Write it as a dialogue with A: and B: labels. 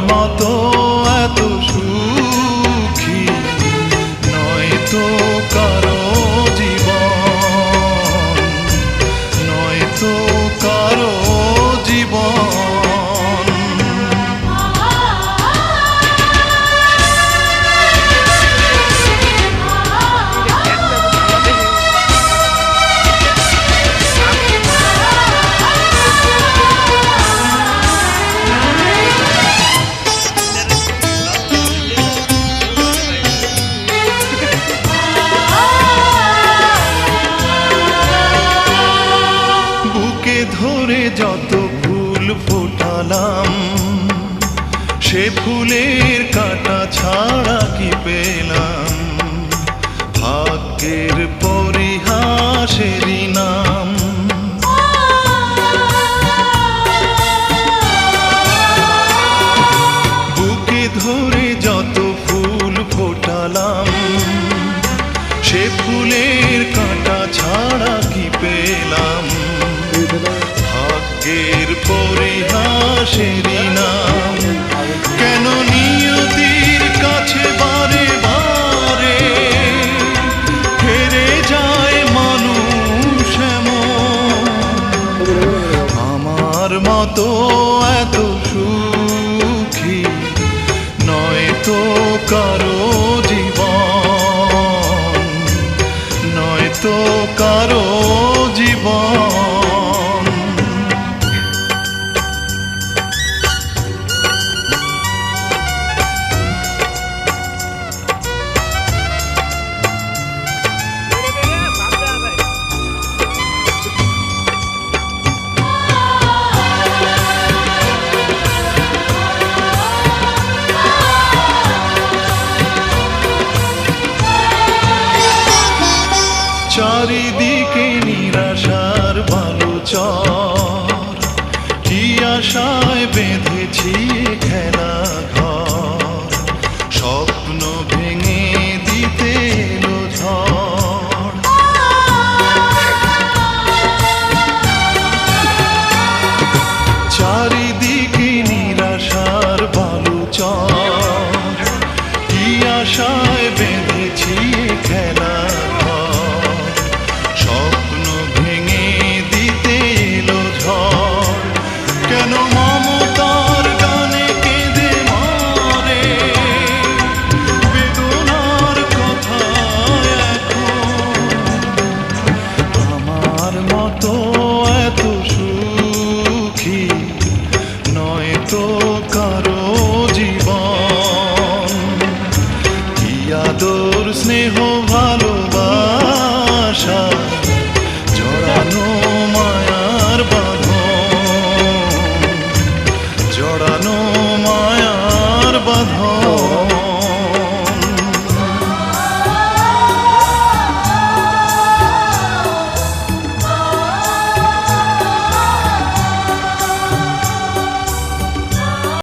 A: মতো সে ফুলের কাটা ছাড়া কি পেলাম? ভাগ্যের মতো এত সুখী নয় তো কারও জীবন নয় তো কারও জীবন। চারিদিকে নিরাশার বালু চর কি আশায় বেঁধেছি